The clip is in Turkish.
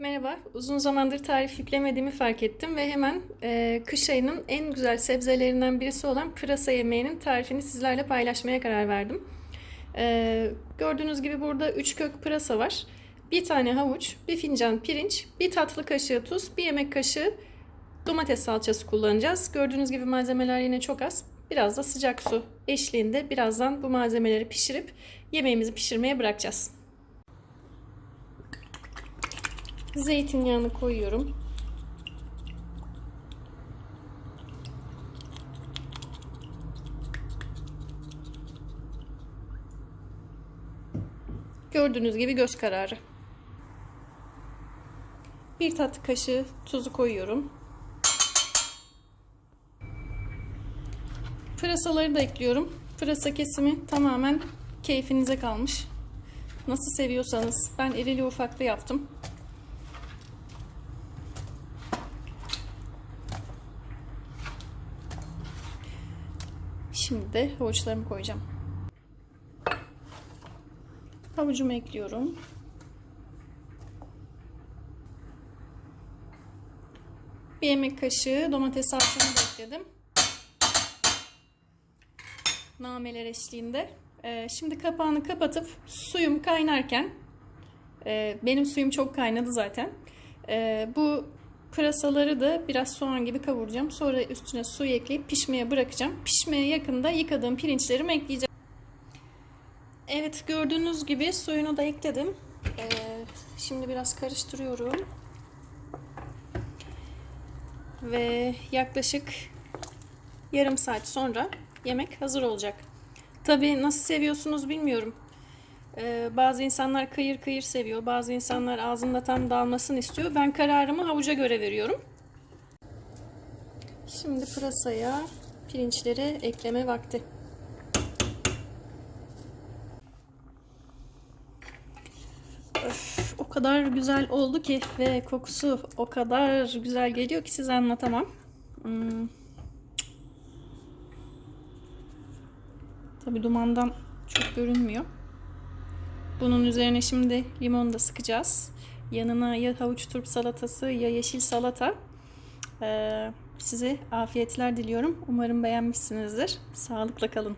Merhaba, uzun zamandır tarif yüklemediğimi fark ettim ve hemen e, kış ayının en güzel sebzelerinden birisi olan pırasa yemeğinin tarifini sizlerle paylaşmaya karar verdim. E, gördüğünüz gibi burada 3 kök pırasa var. Bir tane havuç, bir fincan pirinç, bir tatlı kaşığı tuz, bir yemek kaşığı domates salçası kullanacağız. Gördüğünüz gibi malzemeler yine çok az. Biraz da sıcak su eşliğinde birazdan bu malzemeleri pişirip yemeğimizi pişirmeye bırakacağız. Zeytinyağını koyuyorum. Gördüğünüz gibi göz kararı. Bir tatlı kaşığı tuzu koyuyorum. Pırasaları da ekliyorum. Pırasa kesimi tamamen keyfinize kalmış. Nasıl seviyorsanız. Ben irili ufaklı yaptım. Şimdi de havuçlarımı koyacağım. Havucumu ekliyorum. Bir yemek kaşığı domates salçamı da ekledim. Nameler eşliğinde. Ee, şimdi kapağını kapatıp suyum kaynarken e, benim suyum çok kaynadı zaten. E, bu pırasaları da biraz soğan gibi kavuracağım. Sonra üstüne suyu ekleyip pişmeye bırakacağım. Pişmeye yakında yıkadığım pirinçlerimi ekleyeceğim. Evet gördüğünüz gibi suyunu da ekledim. Ee, şimdi biraz karıştırıyorum. Ve yaklaşık yarım saat sonra yemek hazır olacak. Tabii nasıl seviyorsunuz bilmiyorum. Ee, bazı insanlar kıyır kıyır seviyor. Bazı insanlar ağzında tam dağılmasını istiyor. Ben kararımı havuca göre veriyorum. Şimdi pırasaya pirinçleri ekleme vakti. Öf, o kadar güzel oldu ki ve kokusu o kadar güzel geliyor ki size anlatamam. Hmm. Tabii dumandan çok görünmüyor. Bunun üzerine şimdi limonu da sıkacağız. Yanına ya havuç turp salatası ya yeşil salata. Ee, size afiyetler diliyorum. Umarım beğenmişsinizdir. Sağlıkla kalın.